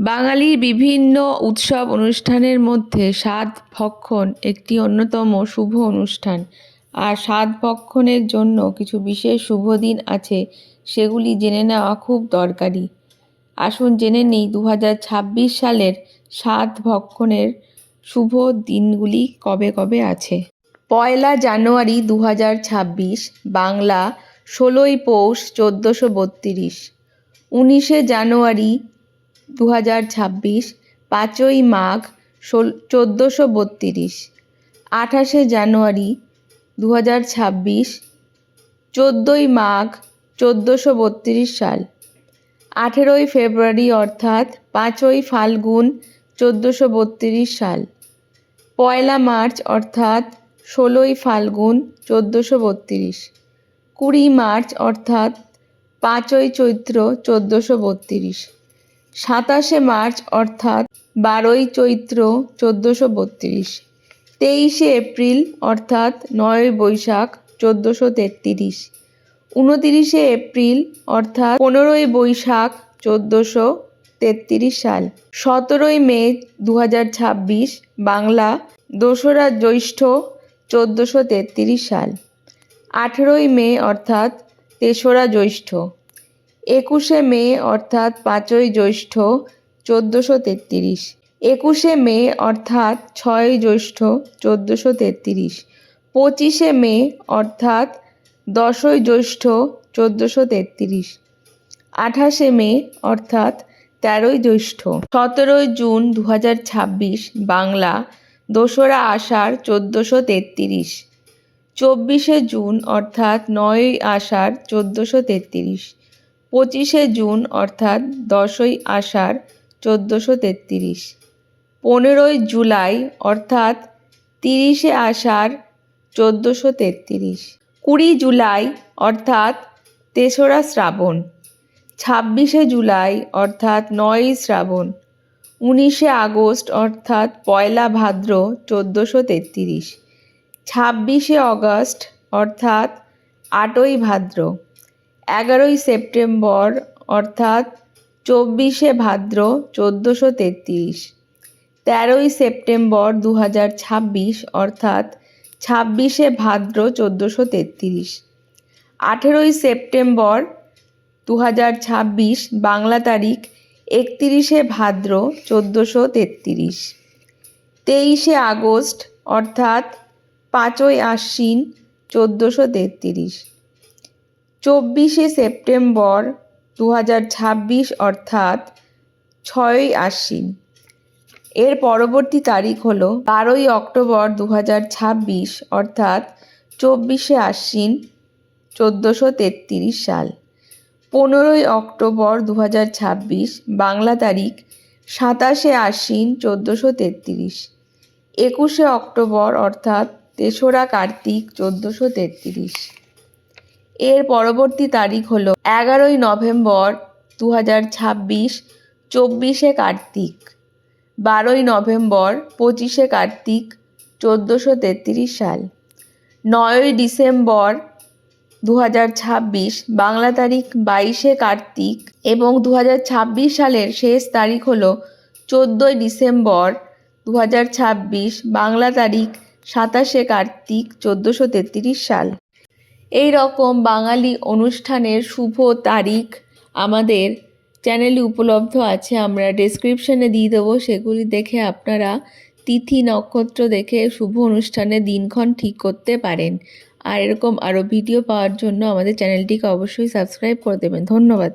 বাঙালির বিভিন্ন উৎসব অনুষ্ঠানের মধ্যে সাত ভক্ষণ একটি অন্যতম শুভ অনুষ্ঠান। আর সাত ভক্ষণের জন্য কিছু বিশেষ শুভ দিন আছে, সেগুলি জেনে নেওয়া খুব দরকারি। আসুন জেনে নিই দু হাজার ছাব্বিশ সালের সাধভক্ষণের শুভ দিনগুলি কবে কবে আছে। পয়লা জানুয়ারি দু হাজার ছাব্বিশ, বাংলা ষোলোই পৌষ চোদ্দোশো বত্রিশ। উনিশে জানুয়ারি দু হাজার ছাব্বিশ, পাঁচই মাঘ, ষোল, চোদ্দোশো বত্রিশ। আঠাশে জানুয়ারি দু হাজার ছাব্বিশ, চোদ্দোই মাঘ, চোদ্দোশো বত্রিশ সাল। আঠেরোই ফেব্রুয়ারি অর্থাৎ পাঁচই ফাল্গুন, চোদ্দোশো বত্রিশ সাল। পয়লা মার্চ অর্থাৎ ষোলোই ফাল্গুন, চোদ্দোশো বত্রিশ। কুড়ি মার্চ অর্থাৎ পাঁচই চৈত্র, চোদ্দোশো বত্রিশ। সাতাশে মার্চ, অর্থাৎ বারোই চৈত্র চোদ্দোশো বত্রিশ। তেইশে এপ্রিল, অর্থাৎ নয়ই বৈশাখ চোদ্দোশো তেত্রিশ। উনতিরিশে এপ্রিল, অর্থাৎ পনেরোই বৈশাখ চোদ্দোশো তেত্রিশ সাল। সতেরোই মে দু ছাব্বিশ, বাংলা দোসরা জ্যৈষ্ঠ চোদ্দোশো তেত্রিশ সাল। আঠেরোই মে, অর্থাৎ তেসরা জ্যৈষ্ঠ। একুশে মে, অর্থাৎ পাঁচই জ্যৈষ্ঠ, চোদ্দোশো তেত্রিশ। একুশে মে, অর্থাৎ ছয় জ্যৈষ্ঠ, চোদ্দোশো তেত্রিশ। পঁচিশে মে, অর্থাৎ দশই জ্যৈষ্ঠ, চোদ্দোশো তেত্রিশ। আঠাশে মে, অর্থাৎ তেরোই জ্যৈষ্ঠ। সতেরোই জুন দু ছাব্বিশ, বাংলা, দোসরা আষাঢ়, চোদ্দোশো তেত্রিশ। চব্বিশে জুন, অর্থাৎ নয়ই আষাঢ়, চোদ্দোশো তেত্রিশ। পঁচিশে জুন, অর্থাৎ দশই আষাঢ়, চোদ্দোশো তেত্রিশ। পনেরোই জুলাই, অর্থাৎ তিরিশে আষাঢ়, চোদ্দোশো তেত্রিশ। কুড়ি জুলাই, অর্থাৎ তেসরা শ্রাবণ। ছাব্বিশে জুলাই, অর্থাৎ নয়ই শ্রাবণ। উনিশে আগস্ট, অর্থাৎ পয়লা ভাদ্র, চোদ্দোশো তেত্রিশ। ছাব্বিশে অগস্ট, অর্থাৎ আটই ভাদ্র। এগারোই সেপ্টেম্বর, অর্থাৎ চব্বিশে ভাদ্র চোদ্দোশো তেত্রিশ। তেরোই সেপ্টেম্বর দু হাজার ছাব্বিশ, অর্থাৎ ছাব্বিশে ভাদ্র চোদ্দোশো তেত্রিশ। আঠেরোই সেপ্টেম্বর দু হাজার ছাব্বিশ, বাংলা তারিখ একত্রিশে ভাদ্র চোদ্দোশো তেত্রিশ। তেইশে আগস্ট, অর্থাৎ পাঁচই আশ্বিন চোদ্দোশো তেত্রিশ। চব্বিশে সেপ্টেম্বর দু হাজার ছাব্বিশ, অর্থাৎ ছয়ই আশ্বিন। এর পরবর্তী তারিখ হলো বারোই অক্টোবর দু হাজার ছাব্বিশ, অর্থাৎ চব্বিশে আশ্বিন চোদ্দোশো তেত্রিশ সাল। পনেরোই অক্টোবর দু হাজার ছাব্বিশ, বাংলা তারিখ সাতাশে আশ্বিন চোদ্দোশো তেত্রিশ। একুশে অক্টোবর, অর্থাৎ তেসরা কার্তিক চোদ্দোশো তেত্রিশ। এর পরবর্তী তারিখ হলো এগারোই নভেম্বর দু হাজার ছাব্বিশ, চব্বিশে কার্তিক। বারোই নভেম্বর পঁচিশে কার্তিক, চোদ্দোশো তেত্রিশ সাল। নয়ই ডিসেম্বর দু হাজার ছাব্বিশ, বাংলা তারিখ বাইশে কার্তিক এবং দু হাজার ছাব্বিশ সালের শেষ তারিখ হলো চোদ্দোই ডিসেম্বর দু হাজার ছাব্বিশ, বাংলা তারিখ সাতাশে কার্তিক, চোদ্দোশো তেত্রিশ সাল। এই রকম বাঙালি অনুষ্ঠানের শুভ তারিখ আমাদের চ্যানেলে উপলব্ধ আছে, আমরা ডেসক্রিপশানে দিয়ে দেবো, সেগুলি দেখে আপনারা তিথি নক্ষত্র দেখে শুভ অনুষ্ঠানে দিনক্ষণ ঠিক করতে পারেন। আর এরকম আরও ভিডিও পাওয়ার জন্য আমাদের চ্যানেলটিকে অবশ্যই সাবস্ক্রাইব করে দেবেন। ধন্যবাদ।